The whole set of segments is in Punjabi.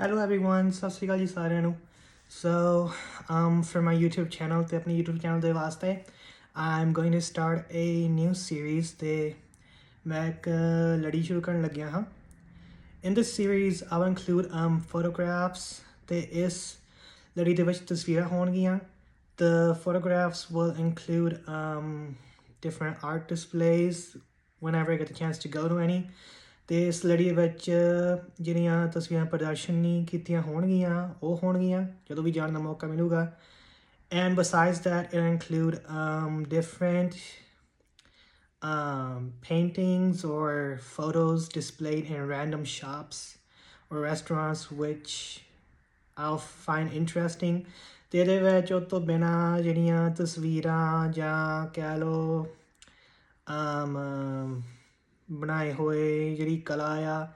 Hello everyone, ਸਤਿ ਸ਼੍ਰੀ ਅਕਾਲ ਜੀ ਸਾਰਿਆਂ ਨੂੰ So, um, for my YouTube channel ਤੇ ਆਪਣੇ YouTube channel ਦੇ ਵਾਸਤੇ I'm going to start a new series ਤੇ ਮੈਂ ਇੱਕ ਲੜੀ ਸ਼ੁਰੂ ਕਰਨ ਲੱਗਿਆ ਹਾਂ In this series, I'll include um, photographs ਤੇ ਇਸ ਲੜੀ ਦੇ ਵਿੱਚ ਤਸਵੀਰਾਂ ਹੋਣਗੀਆਂ The photographs will include um, different art displays whenever I get the chance to go to any. ਤੇ ਇਸ ਲੜੀ ਵਿੱਚ ਜਿਹੜੀਆਂ ਤਸਵੀਰਾਂ ਪ੍ਰਦਰਸ਼ਨੀ ਕੀਤੀਆਂ ਹੋਣਗੀਆਂ ਉਹ ਹੋਣਗੀਆਂ ਜਦੋਂ ਵੀ ਜਾਣ ਦਾ ਮੌਕਾ ਮਿਲੂਗਾ and besides that it include um, different um, paintings or photos displayed in random shops or restaurants which I'll find interesting ਤੇ ਇਹਦੇ ਵਿੱਚ ਉਹ ਤੋਂ ਬਿਨਾ ਜਿਹੜੀਆਂ ਤਸਵੀਰਾਂ ਜਾਂ ਕਹਿ ਲਓ um, ਬਣਾਏ ਹੋਏ ਜਿਹੜੀ ਕਲਾ ਆ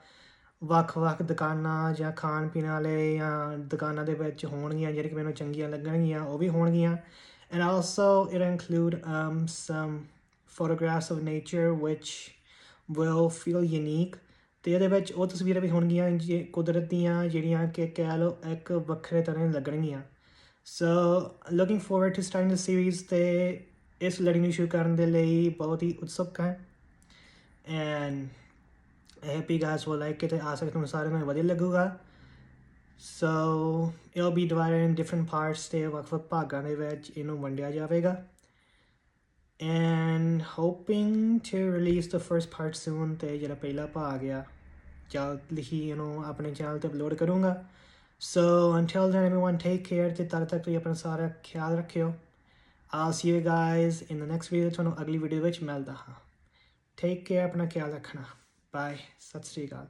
ਵੱਖ-ਵੱਖ ਦੁਕਾਨਾਂ ਜਾਂ ਖਾਣ ਪੀਣ ਵਾਲੇ ਜਾਂ ਦੁਕਾਨਾਂ ਦੇ ਵਿੱਚ ਹੋਣਗੀਆਂ ਜਿਹੜੀਆਂ ਕਿ ਮੈਨੂੰ ਚੰਗੀਆਂ ਲੱਗਣਗੀਆਂ ਉਹ ਵੀ ਹੋਣਗੀਆਂ। And also it include um, some photographs of nature which will feel unique. ਤੇ ਇਹਦੇ ਵਿੱਚ ਉਹ ਤਸਵੀਰਾਂ ਵੀ ਹੋਣਗੀਆਂ ਜੇ ਕੁਦਰਤ ਦੀਆਂ ਜਿਹੜੀਆਂ ਕਿ ਕਹਿ ਲਓ ਇੱਕ ਵੱਖਰੇ ਤਰ੍ਹਾਂ ਲੱਗਣਗੀਆਂ। So looking forward to starting the series ਤੇ ਇਸ ਲੜੀ ਨੂੰ ਸ਼ੁਰੂ ਕਰਨ ਦੇ ਲਈ ਬਹੁਤ ਹੀ ਉਤਸੁਕ ਹਾਂ। And I hope you guys will like it ਤੇ ਆਸ ਰੱਖਦਾ ਹਾਂ ਸਾਰਿਆਂ ਨੂੰ ਵਧੀਆ ਲੱਗੂਗਾ so it'll be divided in different parts ਤੇ ਵੱਖ-ਵੱਖ ਭਾਗਾਂ ਦੇ ਵਿੱਚ ਇਹਨੂੰ ਵੰਡਿਆ ਜਾਵੇਗਾ and hoping to release the first part soon ਤੇ ਜਿਹੜਾ ਪਹਿਲਾ ਭਾਗ ਆ ਜਲਦ ਹੀ ਇਹਨੂੰ ਆਪਣੇ ਚੈਨਲ ਤੇ ਅਪਲੋਡ ਕਰੂੰਗਾ so until then everyone take care ਤੇ ਤਦ ਤੱਕ ਤੁਸੀਂ ਆਪਣਾ ਸਾਰਾ ਖਿਆਲ ਰੱਖਿਓ I'll see you guys in the next video ਤੁਹਾਨੂੰ ਅਗਲੀ ਵੀਡੀਓ ਵਿੱਚ ਮਿਲਦਾ ਹਾਂ ਟੇਕ ਕੇਅਰ ਆਪਣਾ ਖਿਆਲ ਰੱਖਣਾ। ਬਾਏ ਸਤਿ ਸ੍ਰੀ ਅਕਾਲ।